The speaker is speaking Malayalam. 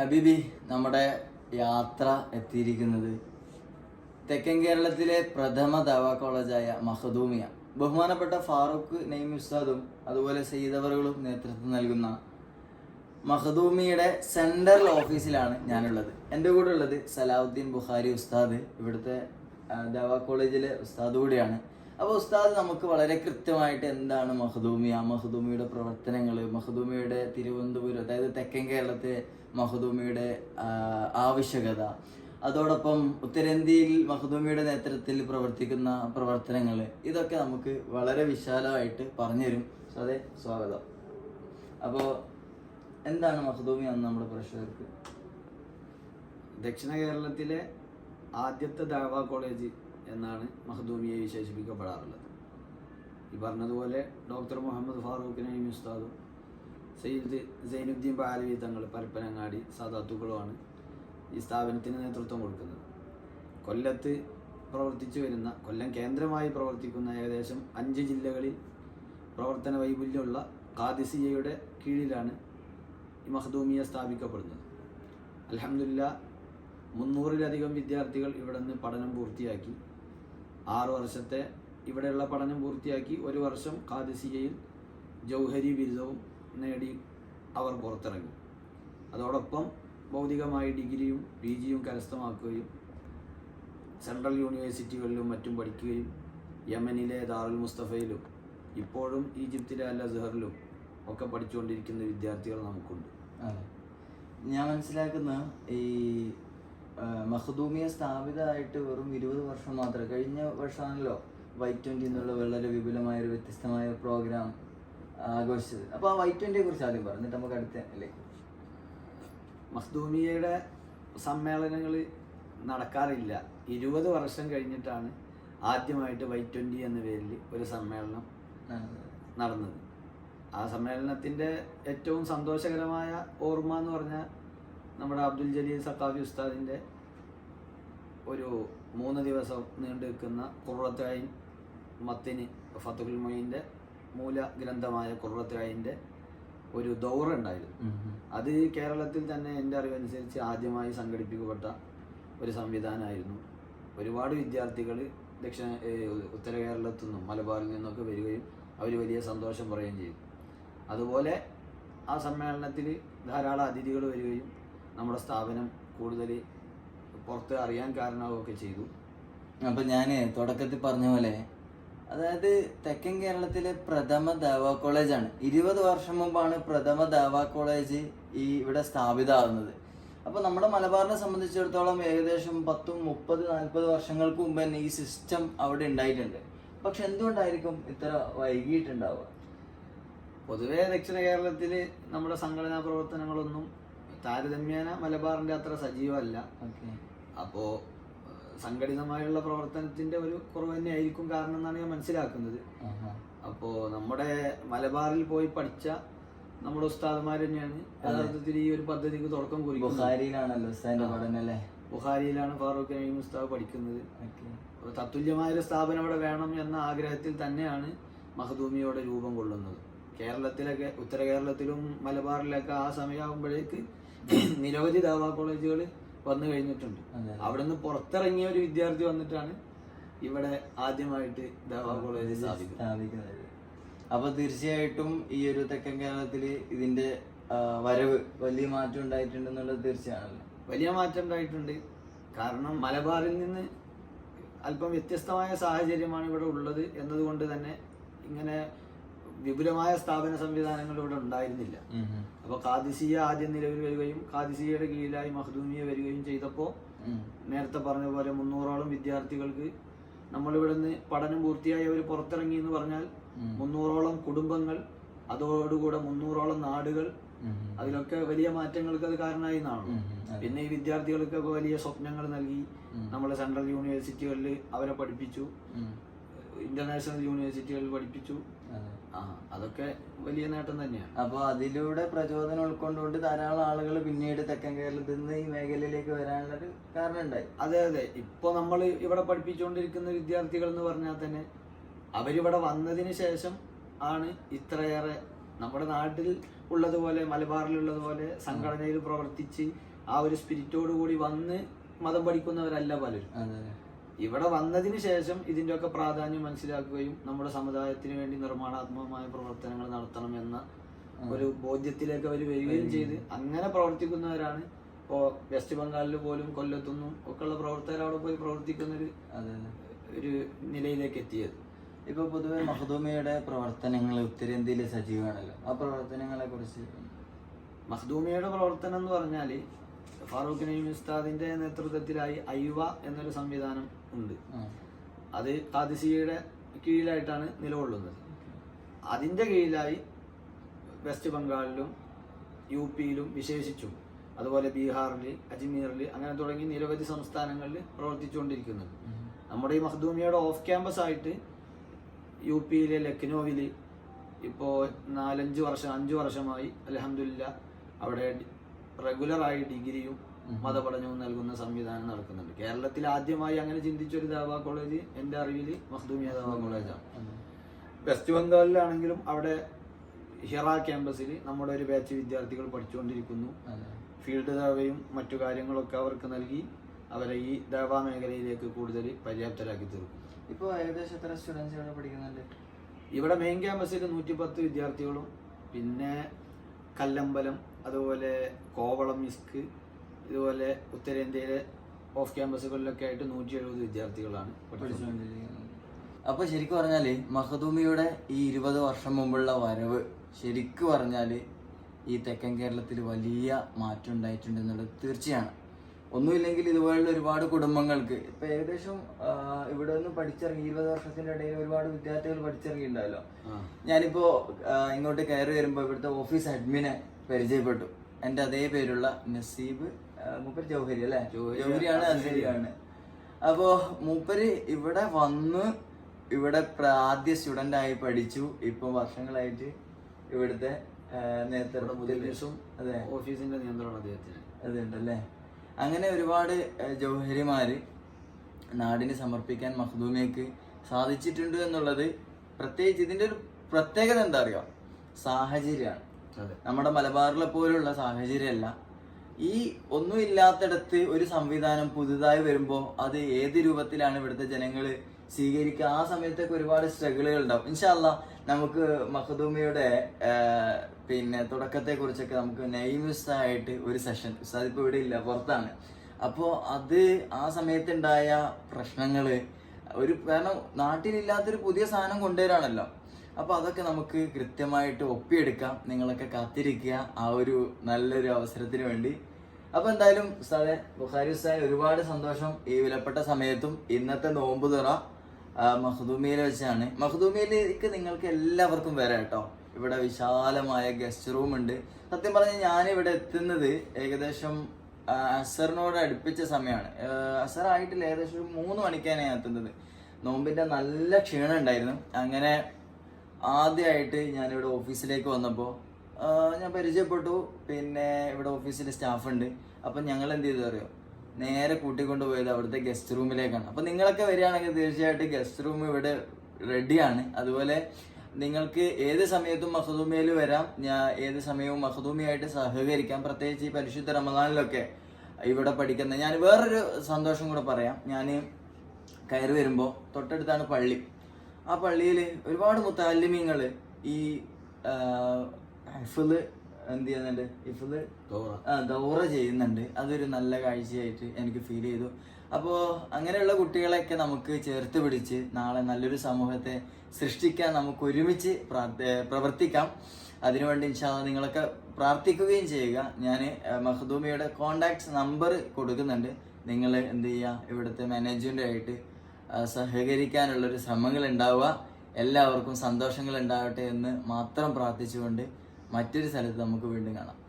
ഹബീബി നമ്മുടെ യാത്ര എത്തിയിരിക്കുന്നത് തെക്കൻ കേരളത്തിലെ പ്രഥമ ദവ കോളേജായ മഹദൂമിയ ബഹുമാനപ്പെട്ട ഫാറൂഖ് നെയ്മി ഉസ്താദും അതുപോലെ സയ്യിദവറുകളും നേതൃത്വം നൽകുന്ന മഹദൂമിയുടെ സെൻട്രൽ ഓഫീസിലാണ് ഞാനുള്ളത്. എന്റെ കൂടെ ഉള്ളത് സലാഹുദ്ദീൻ ബുഖാരി ഉസ്താദ് ഇവിടുത്തെ ദവ കോളേജിലെ ഉസ്താദ് കൂടിയാണ്. അപ്പോൾ ഉസ്താദ് നമുക്ക് വളരെ കൃത്യമായിട്ട് എന്താണ് മഹദൂമിയ മഹദൂമിയുടെ പ്രവർത്തനങ്ങൾ മഹദൂമിയുടെ തിരുവനന്തപുരം അതായത് തെക്കൻ കേരളത്തെ മഹദൂമിയുടെ ആവശ്യകത. അതോടൊപ്പം ഉത്തരേന്ത്യയിൽ മഹദൂമിയുടെ നേതൃത്വത്തിൽ പ്രവർത്തിക്കുന്ന പ്രവർത്തനങ്ങൾ ഇതൊക്കെ നമുക്ക് വളരെ വിശാലമായിട്ട് പറഞ്ഞുതരും. അതെ സ്വാഗതം. അപ്പോൾ എന്താണ് മഹദൂമി എന്ന് നമ്മുടെ പ്രേക്ഷകർക്ക് ദക്ഷിണ കേരളത്തിലെ ആദ്യത്തെ ദാവ കോളേജ് എന്നാണ് മഹദൂമിയെ വിശേഷിപ്പിക്കപ്പെടാറുള്ളത്. ഈ പറഞ്ഞതുപോലെ ഡോക്ടർ മുഹമ്മദ് ഫാറൂഖിനെയും ഉസ്താദും സയ്യിദ് സൈനുദ്ദീൻ പാലവി തങ്ങൾ പരപ്പനങ്ങാടി സാദാത്തുക്കളുമാണ് ഈ സ്ഥാപനത്തിന് നേതൃത്വം കൊടുക്കുന്നത്. കൊല്ലത്ത് പ്രവർത്തിച്ചു വരുന്ന കൊല്ലം കേന്ദ്രമായി പ്രവർത്തിക്കുന്ന ഏകദേശം അഞ്ച് ജില്ലകളിൽ പ്രവർത്തന വൈപുല്യമുള്ള ഖാദിസിയയുടെ കീഴിലാണ് ഈ മഹദൂമിയ സ്ഥാപിക്കപ്പെടുന്നത്. അലഹമില്ല മുന്നൂറിലധികം വിദ്യാർത്ഥികൾ ഇവിടെ നിന്ന് പഠനം പൂർത്തിയാക്കി. ആറു വർഷത്തെ ഇവിടെയുള്ള പഠനം പൂർത്തിയാക്കി. ഒരു വർഷം ഖാദിസിയയിൽ ജൗഹരി ബിരുദവും നേടി അവർ പുറത്തിറങ്ങി. അതോടൊപ്പം ഭൗതികമായി ഡിഗ്രിയും പി ജിയും കരസ്ഥമാക്കുകയും സെൻട്രൽ യൂണിവേഴ്സിറ്റികളിലും മറ്റും പഠിക്കുകയും യമനിലെ ദാറുൽ മുസ്തഫയിലും ഇപ്പോഴും ഈജിപ്തിലെ അൽ അസഹറിലും ഒക്കെ പഠിച്ചുകൊണ്ടിരിക്കുന്ന വിദ്യാർത്ഥികൾ നമുക്കുണ്ട്. ഞാൻ മനസ്സിലാക്കുന്ന ഈ മഹദൂമിയെ സ്ഥാപിതമായിട്ട് വെറും ഇരുപത് വർഷം മാത്രമേ കഴിഞ്ഞ വർഷമാണല്ലോ വൈ ട്വന്റി എന്നുള്ള വളരെ വിപുലമായ ഒരു വ്യത്യസ്തമായ പ്രോഗ്രാം ആഘോഷിച്ചത്. അപ്പോൾ ആ വൈ ട്വന്റിയെ കുറിച്ച് ആദ്യം പറഞ്ഞു എന്നിട്ട് നമുക്ക് അടുത്ത അല്ലേ? മസ്ദൂമിയയുടെ സമ്മേളനങ്ങൾ നടക്കാറില്ല. ഇരുപത് വർഷം കഴിഞ്ഞിട്ടാണ് ആദ്യമായിട്ട് വൈ ട്വന്റി എന്ന പേരിൽ ഒരു സമ്മേളനം നടന്നത്. ആ സമ്മേളനത്തിന്റെ ഏറ്റവും സന്തോഷകരമായ ഓർമ്മ എന്ന് പറഞ്ഞാൽ നമ്മുടെ അബ്ദുൽ ജലീൽ സക്കാഫി ഉസ്താദിന്റെ ഒരു മൂന്ന് ദിവസം നീണ്ടു നിൽക്കുന്ന കുറത്തായിൻ മത്തിന് ഫത്തുൽ മൊയിന്റെ മൂല ഗ്രന്ഥമായ കുറവത്തിരായിന്റെ ഒരു ദൗറ ഉണ്ടായിരുന്നു. അത് കേരളത്തിൽ തന്നെ എന്റെ അറിവനുസരിച്ച് ആദ്യമായി സംഘടിപ്പിക്കപ്പെട്ട ഒരു സംവിധാനമായിരുന്നു. ഒരുപാട് വിദ്യാർത്ഥികൾ ദക്ഷിണ ഉത്തര കേരളത്തു നിന്നും മലബാറിൽ നിന്നൊക്കെ വരികയും അവർ വലിയ സന്തോഷം പറയുകയും ചെയ്തു. അതുപോലെ ആ സമ്മേളനത്തിൽ ധാരാളം അതിഥികൾ വരികയും നമ്മുടെ സ്ഥാപനം കൂടുതൽ പുറത്ത് അറിയാൻ കാരണമാവുകയൊക്കെ ചെയ്തു. അപ്പൊ ഞാൻ തുടക്കത്തിൽ പറഞ്ഞ പോലെ അതായത് തെക്കൻ കേരളത്തിലെ പ്രഥമ ദാവ കോളേജാണ് ഇരുപത് വർഷം മുമ്പാണ് പ്രഥമ ദാവ കോളേജ് ഈ ഇവിടെ സ്ഥാപിതമാകുന്നത് അപ്പോൾ നമ്മുടെ മലബാറിനെ സംബന്ധിച്ചിടത്തോളം ഏകദേശം പത്തും മുപ്പത് നാൽപ്പത് വർഷങ്ങൾക്ക് മുമ്പ് തന്നെ ഈ സിസ്റ്റം അവിടെ ഉണ്ടായിട്ടുണ്ട്. പക്ഷെ എന്തുകൊണ്ടായിരിക്കും ഇത്ര വൈകിട്ടുണ്ടാവുക പൊതുവേ ദക്ഷിണ കേരളത്തിൽ നമ്മുടെ സംഘടനാ പ്രവർത്തനങ്ങളൊന്നും താരതമ്യേന മലബാറിന്റെ അത്ര സജീവമല്ല. ഓക്കെ. അപ്പോൾ സംഘടിതമായുള്ള പ്രവർത്തനത്തിന്റെ ഒരു കുറവ് തന്നെ ആയിരിക്കും കാരണം എന്നാണ് ഞാൻ മനസ്സിലാക്കുന്നത്. അപ്പോ നമ്മുടെ മലബാറിൽ പോയി പഠിച്ച നമ്മുടെ ഉസ്താദ്മാർ തന്നെയാണ് യഥാർത്ഥത്തിൽ ഈ ഒരു പദ്ധതിക്ക് തുടക്കം കുറിക്കുന്നത്. ഉസ്താദിന്റെ പഠനം അല്ലേ ബുഹാരിയിലാണ് ഫാറൂഖ് നഈം ഉസ്താവ് പഠിക്കുന്നത്. ഓക്കെ. അപ്പോൾ തത്തുല്യമായ ഒരു സ്ഥാപനം അവിടെ വേണം എന്ന ആഗ്രഹത്തിൽ തന്നെയാണ് മഹദൂമിയോടെ രൂപം കൊള്ളുന്നത്. കേരളത്തിലൊക്കെ ഉത്തര കേരളത്തിലും മലബാറിലൊക്കെ ആ സമയമാകുമ്പോഴേക്ക് നിരവധി ദാവാ കോളേജുകൾ വന്നു കഴിഞ്ഞിട്ടുണ്ട്. അവിടെ നിന്ന് പുറത്തിറങ്ങിയ ഒരു വിദ്യാർത്ഥി വന്നിട്ടാണ് ഇവിടെ ആദ്യമായിട്ട് ദേവാ കോളേജ് സ്ഥാപിക്കുന്നത്. സ്ഥാപിക്കുന്നത്. അപ്പൊ തീർച്ചയായിട്ടും ഈ ഒരു തെക്കൻ കേരളത്തിൽ ഇതിന്റെ വരവ് വലിയ മാറ്റം ഉണ്ടായിട്ടുണ്ടെന്നുള്ളത് തീർച്ചയാണല്ലോ. വലിയ മാറ്റം ഉണ്ടായിട്ടുണ്ട്. കാരണം മലബാറിൽ നിന്ന് അല്പം വ്യത്യസ്തമായ സാഹചര്യമാണ് ഇവിടെ ഉള്ളത് എന്നതുകൊണ്ട് തന്നെ ഇങ്ങനെ വിപുലമായ സ്ഥാപന സംവിധാനങ്ങൾ ഇവിടെ ഉണ്ടായിരുന്നില്ല. അപ്പൊ കാദിസിയ ആദ്യം നിലവിൽ വരികയും കാദിസിയയുടെ കീഴിലായി മഹദൂമിയ വരികയും ചെയ്തപ്പോൾ നേരത്തെ പറഞ്ഞ പോലെ മുന്നൂറോളം വിദ്യാർത്ഥികൾക്ക് നമ്മളിവിടെ നിന്ന് പഠനം പൂർത്തിയായി അവർ പുറത്തിറങ്ങി എന്ന് പറഞ്ഞാൽ. മുന്നൂറോളം കുടുംബങ്ങൾ അതോടുകൂടെ മുന്നൂറോളം നാടുകൾ അതിലൊക്കെ വലിയ മാറ്റങ്ങൾക്ക് അത് കാരണമായി എന്നാണ്. പിന്നെ ഈ വിദ്യാർത്ഥികൾക്കൊക്കെ വലിയ സ്വപ്നങ്ങൾ നൽകി നമ്മുടെ നമ്മളെ സെൻട്രൽ യൂണിവേഴ്സിറ്റികളിൽ അവരെ പഠിപ്പിച്ചു. ഇന്റർനാഷണൽ യൂണിവേഴ്സിറ്റികളിൽ പഠിപ്പിച്ചു. ആ അതൊക്കെ വലിയ നേട്ടം തന്നെയാണ്. അപ്പൊ അതിലൂടെ പ്രചോദനം ഉൾക്കൊണ്ടുകൊണ്ട് ധാരാളം ആളുകൾ പിന്നീട് തെക്കൻ കേരളത്തിൽ നിന്ന് ഈ മേഖലയിലേക്ക് വരാനുള്ളൊരു കാരണം ഉണ്ടായി അതെ അതെ. ഇപ്പൊ നമ്മൾ ഇവിടെ പഠിപ്പിച്ചുകൊണ്ടിരിക്കുന്ന വിദ്യാർത്ഥികൾ എന്ന് പറഞ്ഞാൽ തന്നെ അവരിവിടെ വന്നതിന് ശേഷം ആണ് ഇത്രയേറെ നമ്മുടെ നാട്ടിൽ ഉള്ളതുപോലെ മലബാറിലുള്ളതുപോലെ സംഘടനയിൽ പ്രവർത്തിച്ച് ആ ഒരു സ്പിരിറ്റോട് കൂടി വന്ന് മതം പഠിക്കുന്നവരല്ല പലരും. ഇവിടെ വന്നതിന് ശേഷം ഇതിന്റെ ഒക്കെ പ്രാധാന്യം മനസ്സിലാക്കുകയും നമ്മുടെ സമുദായത്തിന് വേണ്ടി നിർമ്മാണാത്മകമായ പ്രവർത്തനങ്ങൾ നടത്തണം എന്ന ഒരു ബോധ്യത്തിലേക്ക് അവർ വരികയും ചെയ്ത്. അങ്ങനെ പ്രവർത്തിക്കുന്നവരാണ് ഇപ്പോൾ വെസ്റ്റ് ബംഗാളിൽ പോലും കൊല്ലത്തുനിന്നും ഒക്കെയുള്ള പ്രവർത്തകർ അവിടെ പോയി പ്രവർത്തിക്കുന്ന ഒരു ഒരു നിലയിലേക്ക് എത്തിയത്. ഇപ്പൊ പൊതുവെ മഹദൂമിയുടെ പ്രവർത്തനങ്ങൾ ഉത്തരേന്ത്യയിലെ സജീവമാണല്ലോ. ആ പ്രവർത്തനങ്ങളെ കുറിച്ച് മഹദൂമിയുടെ പ്രവർത്തനം എന്ന് പറഞ്ഞാൽ ഫാറൂഖ് നഈം ഉസ്താദിന്റെ നേതൃത്വത്തിലായി ഐവ എന്നൊരു സംവിധാനം ഉണ്ട്. അത് കാദിസിയുടെ കീഴിലായിട്ടാണ് നിലകൊള്ളുന്നത്. അതിന്റെ കീഴിലായി വെസ്റ്റ് ബംഗാളിലും യു പിയിലും വിശേഷിച്ചും. അതുപോലെ ബീഹാറിൽ അജ്മീറിൽ അങ്ങനെ തുടങ്ങി നിരവധി സംസ്ഥാനങ്ങളിൽ പ്രവർത്തിച്ചുകൊണ്ടിരിക്കുന്നത്. നമ്മുടെ ഈ മഹദൂമിയുടെ ഓഫ് ക്യാമ്പസ് ആയിട്ട് യു പിയിലെ ലക്നോവിൽ ഇപ്പോൾ നാലഞ്ച് വർഷം അഞ്ച് വർഷമായി അലഹമില്ല അവിടെ റെഗുലറായി ഡിഗ്രിയും മതപഠനവും നൽകുന്ന സംവിധാനം നടക്കുന്നുണ്ട്. കേരളത്തിൽ ആദ്യമായി അങ്ങനെ ചിന്തിച്ചൊരു ദാവാ കോളേജ് എന്റെ അറിവിൽ മഖ്ദൂമിയ ദാവാ കോളേജാണ്. വെസ്റ്റ് ബംഗാളിലാണെങ്കിലും അവിടെ ഹിറ ക്യാമ്പസിൽ നമ്മുടെ ഒരു ബാച്ച് വിദ്യാർത്ഥികൾ പഠിച്ചുകൊണ്ടിരിക്കുന്നു. ഫീൽഡ് ദാവയും മറ്റു കാര്യങ്ങളൊക്കെ അവർക്ക് നൽകി അവരെ ഈ ദാവാ മേഖലയിലേക്ക് കൂടുതൽ പര്യാപ്തരാക്കി തീർക്കും. ഇപ്പോൾ ഏകദേശം എത്ര സ്റ്റുഡൻസ് ഇവിടെ പഠിക്കുന്നുണ്ട്? ഇവിടെ മെയിൻ ക്യാമ്പസിൽ നൂറ്റി പത്ത് വിദ്യാർത്ഥികളും പിന്നെ കല്ലമ്പലം അതുപോലെ കോവളം മിസ്ക് ഇതുപോലെ ഉത്തരേന്ത്യയിലെ ഓഫ് ക്യാമ്പസുകളിലൊക്കെ ആയിട്ട് നൂറ്റി എഴുപത് വിദ്യാർത്ഥികളാണ് അപ്പൊ ശരിക്കും പറഞ്ഞാൽ മഹദൂമിയുടെ ഈ ഇരുപത് വർഷം മുമ്പുള്ള വരവ് ശരിക്കും പറഞ്ഞാൽ ഈ തെക്കൻ കേരളത്തിൽ വലിയ മാറ്റം ഉണ്ടായിട്ടുണ്ട് എന്നുള്ളത് തീർച്ചയാണ്. ഒന്നുമില്ലെങ്കിൽ ഇതുപോലുള്ള ഒരുപാട് കുടുംബങ്ങൾക്ക് ഇപ്പൊ ഏകദേശം ഇവിടെ നിന്ന് പഠിച്ചിറങ്ങി ഇരുപത് വർഷത്തിന്റെ ഇടയിൽ ഒരുപാട് വിദ്യാർത്ഥികൾ പഠിച്ചിറങ്ങിയിട്ടുണ്ടല്ലോ ആ. ഞാനിപ്പോ ഇങ്ങോട്ട് കയറി വരുമ്പോ ഇവിടുത്തെ ഓഫീസ് അഡ്മിനെ പരിചയപ്പെട്ടു. എന്റെ അതേ പേരുള്ള നസീബ് മൂപ്പര് ജൗഹരി അല്ലേ? ജൗഹരി ജൗഹരിയാണ് അസരിയാണ് അപ്പോ മൂപ്പര് ഇവിടെ വന്ന് ഇവിടെ ആദ്യ സ്റ്റുഡന്റ് ആയി പഠിച്ചു. ഇപ്പൊ വർഷങ്ങളായിട്ട് ഇവിടുത്തെ നേതൃത്വം അതെ. ഓഫീസിന്റെ നിയന്ത്രണം അദ്ദേഹത്തിന്. അതുണ്ടല്ലേ? അങ്ങനെ ഒരുപാട് ജൗഹരിമാര് നാടിന് സമർപ്പിക്കാൻ മഖ്ദൂമിയക്ക് സാധിച്ചിട്ടുണ്ട് എന്നുള്ളത് പ്രത്യേകിച്ച് ഇതിന്റെ ഒരു പ്രത്യേകത എന്താ അറിയോ? സാഹചര്യമാണ്. നമ്മുടെ മലബാറിലെ പോലുള്ള സാഹചര്യമല്ല. ഈ ഒന്നുമില്ലാത്തിടത്ത് ഒരു സംവിധാനം പുതുതായി വരുമ്പോൾ അത് ഏത് രൂപത്തിലാണ് ഇവിടുത്തെ ജനങ്ങൾ സ്വീകരിക്കുക? ആ സമയത്തൊക്കെ ഒരുപാട് സ്ട്രഗിളുകൾ ഉണ്ടാവും. ഇൻഷാല്ല നമുക്ക് മഹദൂമിയുടെ പിന്നെ തുടക്കത്തെ കുറിച്ചൊക്കെ നമുക്ക് നെയ്മിസ്തായിട്ട് ഒരു സെഷൻ ഉസ്താദ് ഇപ്പോൾ ഇവിടെ ഇല്ല പുറത്താണ്. അപ്പോൾ അത് ആ സമയത്തുണ്ടായ പ്രശ്നങ്ങൾ ഒരു കാരണം നാട്ടിലില്ലാത്തൊരു പുതിയ സാധനം കൊണ്ടുവരാണല്ലോ. അപ്പൊ അതൊക്കെ നമുക്ക് കൃത്യമായിട്ട് ഒപ്പിയെടുക്കാം. നിങ്ങളൊക്കെ കാത്തിരിക്കുക. ആ ഒരു നല്ലൊരു അവസരത്തിന് വേണ്ടി. അപ്പോൾ എന്തായാലും ഉസ്താദെ ബുഖാരി ഉസ്താദ് ഒരുപാട് സന്തോഷം ഈ വിലപ്പെട്ട സമയത്തും ഇന്നത്തെ നോമ്പ് തുറ മഹദൂമിയിൽ വെച്ചാണ്. മഹദൂമിയിലേക്ക് നിങ്ങൾക്ക് എല്ലാവർക്കും വരാം കേട്ടോ. ഇവിടെ വിശാലമായ ഗസ്റ്റ് റൂം ഉണ്ട്. സത്യം പറഞ്ഞാൽ ഞാൻ ഇവിടെ എത്തുന്നത് ഏകദേശം അസറിനോട് അടുപ്പിച്ച സമയമാണ് അസർ ആയിട്ടില്ല. ഏകദേശം മൂന്ന് മണിക്കാണ് ഞാൻ എത്തുന്നത്. നോമ്പിന്റെ നല്ല ക്ഷീണം ഉണ്ടായിരുന്നു. അങ്ങനെ ആദ്യമായിട്ട് ഞാനിവിടെ ഓഫീസിലേക്ക് വന്നപ്പോൾ ഞാൻ പരിചയപ്പെട്ടു. പിന്നെ ഇവിടെ ഓഫീസിൽ സ്റ്റാഫ് ഉണ്ട്. അപ്പം ഞങ്ങൾ എന്ത് ചെയ്തു അറിയോ? നേരെ കൂട്ടിക്കൊണ്ട് പോയത് അവിടുത്തെ ഗസ്റ്റ് റൂമിലേക്കാണ് അപ്പം നിങ്ങളൊക്കെ വരികയാണെങ്കിൽ തീർച്ചയായിട്ടും ഗസ്റ്റ് റൂം ഇവിടെ റെഡിയാണ് അതുപോലെ നിങ്ങൾക്ക് ഏത് സമയത്തും മഹദൂമിയിൽ വരാം. ഞാൻ ഏത് സമയവും മഹദൂമിയായിട്ട് സഹകരിക്കാം. പ്രത്യേകിച്ച് ഈ പരിശുദ്ധ റമദാനിലൊക്കെ ഇവിടെ പഠിക്കുന്ന ഞാൻ വേറൊരു സന്തോഷം കൂടെ പറയാം. ഞാൻ കയറി വരുമ്പോൾ തൊട്ടടുത്താണ് പള്ളി. ആ പള്ളിയിൽ ഒരുപാട് മുത്താലിമ്യങ്ങൾ ഈ ഹൈഫിൾ എന്ത് ചെയ്യുന്നുണ്ട്? ഹിഫിൾ ദൗറ. ചെയ്യുന്നുണ്ട്. അതൊരു നല്ല കാഴ്ചയായിട്ട് എനിക്ക് ഫീൽ ചെയ്തു. അപ്പോൾ അങ്ങനെയുള്ള കുട്ടികളെയൊക്കെ നമുക്ക് ചേർത്ത് പിടിച്ച് നാളെ നല്ലൊരു സമൂഹത്തെ സൃഷ്ടിക്കാൻ നമുക്ക് ഒരുമിച്ച് പ്രവർത്തിക്കാം. അതിനുവേണ്ടി ഇൻഷാ നിങ്ങളൊക്കെ പ്രാർത്ഥിക്കുകയും ചെയ്യുക. ഞാൻ മഹദൂമിയുടെ കോണ്ടാക്ട്സ് നമ്പർ കൊടുക്കുന്നുണ്ട്. നിങ്ങൾ എന്ത് ചെയ്യുക? ഇവിടുത്തെ മാനേജ്മെന്റുമായിട്ട് സഹകരിക്കാനുള്ളൊരു ശ്രമങ്ങൾ ഉണ്ടാവുക എല്ലാവർക്കും സന്തോഷങ്ങൾ ഉണ്ടാവട്ടെ എന്ന് മാത്രം പ്രാർത്ഥിച്ചുകൊണ്ട് മറ്റൊരു സ്ഥലത്ത് നമുക്ക് വീണ്ടും കാണാം.